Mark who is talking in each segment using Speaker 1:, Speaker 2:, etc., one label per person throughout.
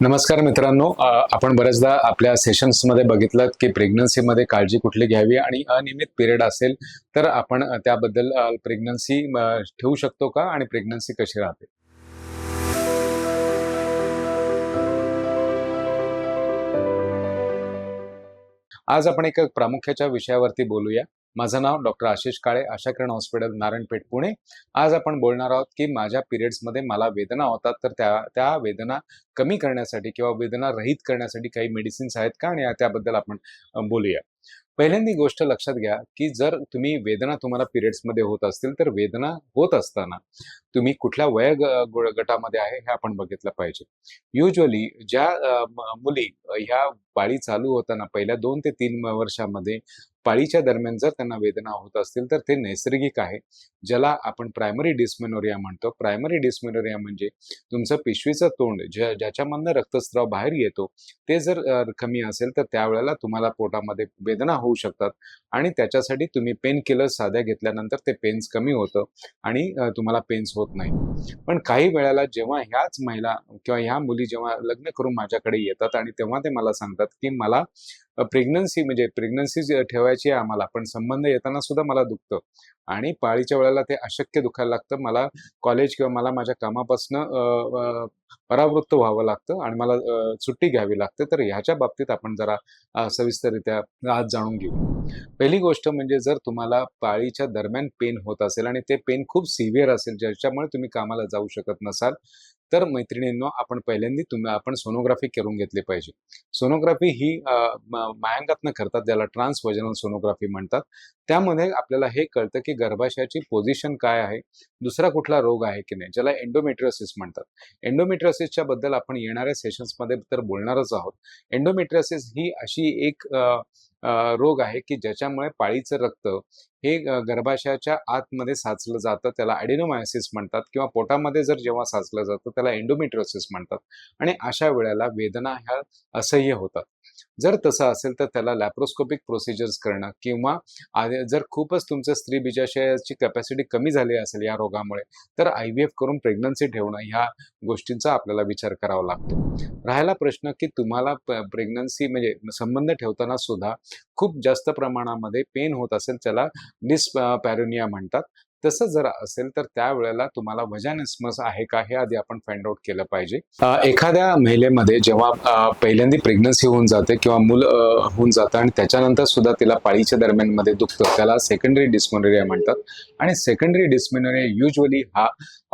Speaker 1: नमस्कार मित्रांनो आपण बऱ्याचदा आपल्या सेशन्समध्ये बघितलं की प्रेग्नन्सीमध्ये काळजी कुठली घ्यावी आणि अनियमित पिरियड असेल तर आपण त्याबद्दल प्रेग्नन्सी ठेवू शकतो का आणि प्रेग्नन्सी कशी राहते? आज आपण एका प्रामुख्याच्या विषयावरती बोलूया. माझं नाव डॉक्टर आशिष काळे आशा किरण हॉस्पिटल नारायणपेठ पुणे. आज आपण बोलणार आहोत की माझ्या पिरियड्समध्ये मला वेदना होतात तर त्या त्या वेदना कमी करण्यासाठी किंवा वेदना रहित करण्यासाठी काही मेडिसिन्स आहेत का? आणि त्याबद्दल आपण बोलूया. पहिल्यांदी गोष्ट लक्षात घ्या की जर तुम्ही वेदना तुम्हाला पिरियड्समध्ये होत असतील तर वेदना होत असताना तुम्ही कुठल्या वय गटामध्ये आहे हे आपण बघितलं पाहिजे. युजली ज्या मुली ह्या पाळी चालू होताना पहिल्या दोन ते तीन वर्षामध्ये पाळीच्या दरम्यान जर त्यांना वेदना होत असतील तर ते नैसर्गिक आहे. ज्याला आपण प्रायमरी डिस्मेनोरिया म्हणतो. प्रायमरी डिस्मेनोरिया म्हणजे तुमचं पिशवीचं तोंड ज्या ज्याच्यामधनं रक्तस्राव बाहेर येतो ते जर कमी असेल तर त्यावेळेला तुम्हाला पोटामध्ये वेदना होऊ शकतात. आणि त्याच्यासाठी तुम्ही पेन किलर साध्या घेतल्यानंतर ते पेन्स कमी होतं आणि तुम्हाला पेन्स होत नाही. पण काही वेळेला जेव्हा ह्याच महिला किंवा ह्या मुली जेव्हा लग्न करून माझ्याकडे येतात आणि तेव्हा ते मला सांगतात की मला प्रेग्नन्सी म्हणजे प्रेग्नन्सी ठेवायची आहे आम्हाला पण संबंध येताना सुद्धा मला दुखतं. आणि पाळीच्या वेळेला ते अशक्य दुखायला लागतं. मला कॉलेज किंवा मला माझ्या कामापासनं परावृत्त व्हावं लागतं आणि मला सुट्टी घ्यावी लागते. तर ह्याच्या बाबतीत आपण जरा सविस्तररित्या आज जाणून घेऊ. पहिली गोष्ट म्हणजे जर तुम्हाला पाळीच्या दरम्यान पेन होत असेल आणि ते पेन खूप सिव्हिअर असेल ज्याच्यामुळे तुम्ही कामाला जाऊ शकत नसाल तर मैत्रिणींनो आपण पहिल्यांदा तुम्ही आपण सोनोग्राफी करून घेतली पाहिजे. सोनोग्राफी ही मायांगातनं करतात ज्याला ट्रान्स वजनल सोनोग्राफी म्हणतात त्यामध्ये आपल्याला हे कळतं की गर्भाशयाची पोझिशन काय आहे दुसरा कुठला रोग आहे की नाही ज्याला एन्डोमेट्रियोसिस म्हणतात. एन्डोमेट्रियोसिसच्या बद्दल आपण येणाऱ्या सेशन्समध्ये तर बोलणारच आहोत. एन्डोमेट्रियोसिस ही अशी एक रोग आहे की ज्याच्यामुळे पाळीचं रक्त हे गर्भाशयाच्या आतमध्ये साचलं जातं. त्याला ॲडिनोमायोसिस म्हणतात किंवा पोटामध्ये जर जेव्हा साचलं जातं त्याला एंडोमेट्रियोसिस म्हणतात. आणि अशा वेळेला वेदना ह्या असह्य होतात. जर तसं असेल तर त्याला लॅप्रोस्कोपिक प्रोसिजर्स करणं किंवा जर खूपच तुमचं स्त्री बीजाशयाची कॅपॅसिटी कमी झाली असेल या रोगामुळे तर आय व्ही एफ करून प्रेग्नन्सी ठेवणं ह्या गोष्टींचा आपल्याला विचार करावा लागतो. राहिला प्रश्न की तुम्हाला प्रेग्नन्सी म्हणजे संबंध ठेवताना सुद्धा खूप जास्त प्रमाणामध्ये पेन होत असेल त्याला डिस्पॅरोनिया म्हणतात. तसं जर असेल तर त्यावेळेला तुम्हाला वजानिस्मस आहे का हे आधी आपण फाइंड आउट केलं पाहिजे. एखाद्या महिलेमध्ये जेव्हा पहिल्यांदा प्रेग्नन्सी होऊन जाते किंवा मूल होऊन जातं आणि त्याच्यानंतर सुद्धा तिला पाळीच्या दरम्यानमध्ये दुखतं त्याला सेकंडरी डिस्मोनेरिया म्हणतात. आणि सेकंडरी डिस्मोनेरिया युजली हा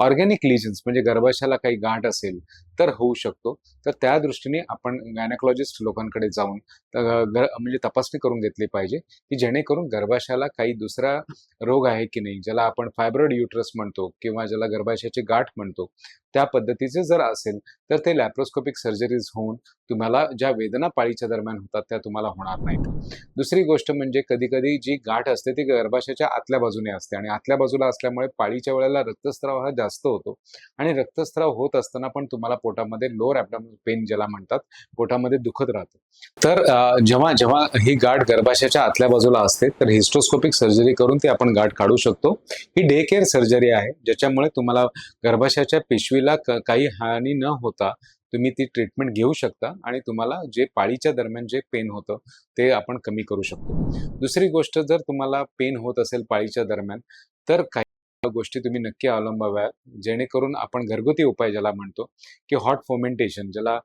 Speaker 1: ऑर्गॅनिक लिजन्स म्हणजे गर्भाशयाला काही गाठ असेल तर होऊ शकतो. तर त्या दृष्टीने आपण गायनेकॉलॉजिस्ट लोकांकडे जाऊन म्हणजे तपासणी करून घेतली पाहिजे की जेणेकरून गर्भाशयाला काही दुसरा रोग आहे की नाही ज्याला आपण फायब्रॉइड युट्रस म्हणतो किंवा ज्याला गर्भाशयाची गाठ म्हणतो त्या पद्धतीचे जर असेल तर ते लॅप्रोस्कोपिक सर्जरीज होऊन तुम्हाला ज्या वेदना पाळीच्या दरम्यान होतात त्या तुम्हाला होणार नाहीत. दुसरी गोष्ट म्हणजे कधी कधी जी गाठ असते ती गर्भाशयाच्या आतल्या बाजूने असते आणि आतल्या बाजूला असल्यामुळे पाळीच्या वेळेला रक्तस्राव हा जास्त होतो आणि रक्तस्राव होत असताना पण तुम्हाला पोटामध्ये लोअर ॲबडॉमिनल पेन ज्याला म्हणतात पोटामध्ये दुखत राहतं. तर जेव्हा जेव्हा ही गाठ गर्भाशयाच्या आतल्या बाजूला असते तर हिस्ट्रोस्कोपिक सर्जरी करून ती आपण गाठ काढू शकतो. ही डे केअर सर्जरी आहे ज्याच्यामुळे तुम्हाला गर्भाशयाच्या पिशवीला काही हानी न होता तुम्ही ती ट्रीटमेंट घेऊ शकता आणि तुम्हाला जे पाळीच्या दरम्यान जे पेन होतं ते आपण कमी करू शकतो. दुसरी गोष्ट जर तुम्हाला पेन होत असेल पाळीच्या दरम्यान तर काही गोष्टी तुम्ही नक्की अवलंबाव्या जेणेकरून आपण घरगुती उपाय ज्याला म्हणतो की हॉट फोमेंटेशन ज्याला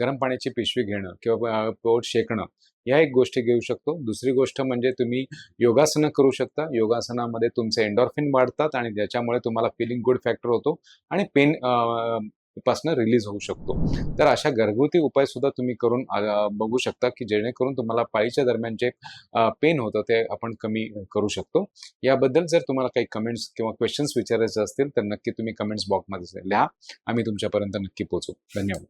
Speaker 1: गरम पाण्याची पिशवी घेणं किंवा पोट शेकणं या एक गोष्टी घेऊ शकतो. दुसरी गोष्ट म्हणजे तुम्ही योगासनं करू शकता. योगासनामध्ये तुमचे एन्डॉर्फिन वाढतात आणि ज्याच्यामुळे तुम्हाला फिलिंग गुड फॅक्टर होतो आणि पेन पासनं रिलीज होऊ शकतो. तर अशा घरगुती उपाय सुद्धा तुम्ही करून बघू शकता की जेणेकरून तुम्हाला पाळीच्या दरम्यान जे पेन होतं ते आपण कमी करू शकतो. याबद्दल जर तुम्हाला काही कमेंट्स किंवा क्वेश्चन्स विचारायचे असतील तर नक्की तुम्ही कमेंट्स बॉक्समध्ये लिहा. आम्ही तुमच्यापर्यंत नक्की पोहोचू. धन्यवाद.